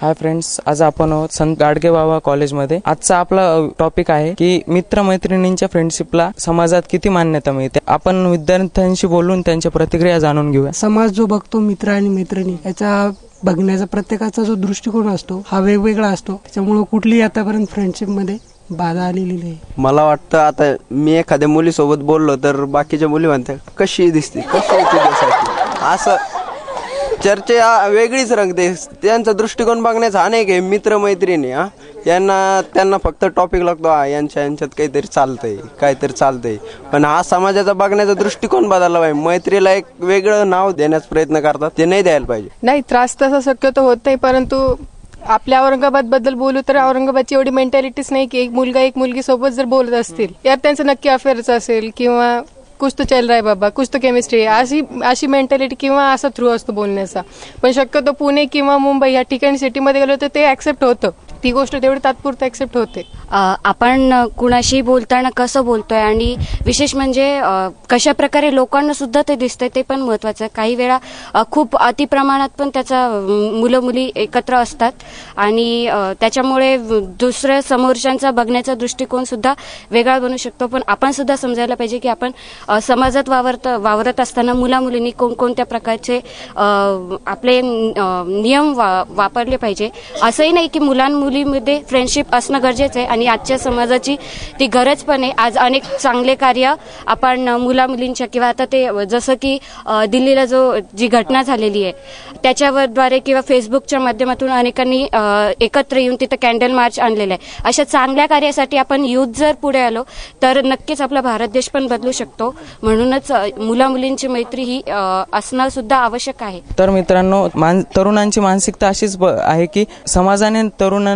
Hi friends आज आपण आहोत संत गाडगे बाबा कॉलेजमध्ये. आजचा आपला टॉपिक आहे की मित्र मैत्रिणींच्या फ्रेंडशिपला समाजात किती मान्यता मिळते? आपण विद्यार्थ्यांशी बोलून त्यांच्या प्रतिक्रिया जाणून घेऊया. समाज जो बघतो मित्र आणि मैत्रिणी याचा बघण्याचा प्रत्येकाचा जो दृष्टिकोन असतो हा वेगवेगळा असतो. त्याच्यामुळे कुठलीही आतापर्यंत फ्रेंडशिपमध्ये बाधा आलेली नाही. मला वाटतं आता मी एखाद्या मुलीसोबत बोललो तर बाकीच्या मुली म्हणतात कशी दिसते? कशी असं चर्चा वेगळीच रंगते. त्यांचा दृष्टिकोन बघण्याचा अनेक आहे मित्र मैत्रिणी हा. यांना त्यांना फक्त टॉपिक लागतो हा यांच्या यांच्यात काहीतरी चालतंय काहीतरी चालतंय. पण हा समाजाचा बघण्याचा दृष्टिकोन बदलला पाहिजे. मैत्रीला एक वेगळं नाव देण्याचा प्रयत्न करतात. ते नाही द्यायला पाहिजे. नाही त्रास तसा शक्यतो होत नाही परंतु आपल्या औरंगाबादबद्दल बोलू तर औरंगाबादची एवढी मेंटॅलिटीच नाही की एक मुलगा एक मुलगी सोबत जर बोलत असतील यात त्यांचं नक्की अफेअरच असेल किंवा कुछ तो चल रहा है बाबा कुछ तो केमिस्ट्री आहे अशी अशी मेंटॅलिटी किंवा असा थ्रू असतो बोलण्याचा. पण शक्यतो पुणे किंवा मुंबई या ठिकाणी सिटीमध्ये गेलो तर ते ऍक्सेप्ट होतं. ती गोष्ट तेवढी तात्पुरता एक्सेप्ट होते. आपण कुणाशी बोलताना कसं बोलतोय आणि विशेष म्हणजे कशा प्रकारे लोकांना सुद्धा ते दिसतंय ते पण महत्वाचं आहे. काही वेळा खूप अतिप्रमाणात पण त्याचा मुलं मुली एकत्र असतात आणि त्याच्यामुळे दुसऱ्या समोरच्यांचा बघण्याचा दृष्टिकोन सुद्धा वेगळा बनू शकतो. पण आपण सुद्धा समजायला पाहिजे की आपण समाजात वावरत वावरत असताना मुलामुलींनी कोणकोणत्या प्रकारचे आपले नियम वा- वापरले पाहिजे. असंही नाही की मुलांमुळे मुलीमध्ये फ्रेंडशिप असणं गरजेचं आहे आणि आजच्या समाजाची ती गरज पण आहे. आज अनेक चांगले कार्य आपण मुला मुलींच्या किंवा आता ते जसं की दिल्लीला जो जी घटना झालेली आहे त्याच्यावर द्वारे किंवा फेसबुकच्या माध्यमातून अनेकांनी एकत्र येऊन तिथं कॅन्डल मार्च आणलेलं आहे. अशा चांगल्या कार्यासाठी आपण युथ जर पुढे आलो तर नक्कीच आपला भारत देश पण बदलू शकतो. म्हणूनच मुला मुलींची मैत्री ही असणं सुद्धा आवश्यक आहे. तर मित्रांनो मान तरुणांची मानसिकता अशीच ब- आहे की समाजाने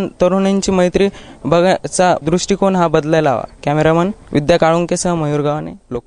तरुणां तरुणींची मैत्री बघायचा दृष्टिकोन हा बदलायला हवा. कॅमेरामन विद्या काळुंकेसह मयूर गावाने लोक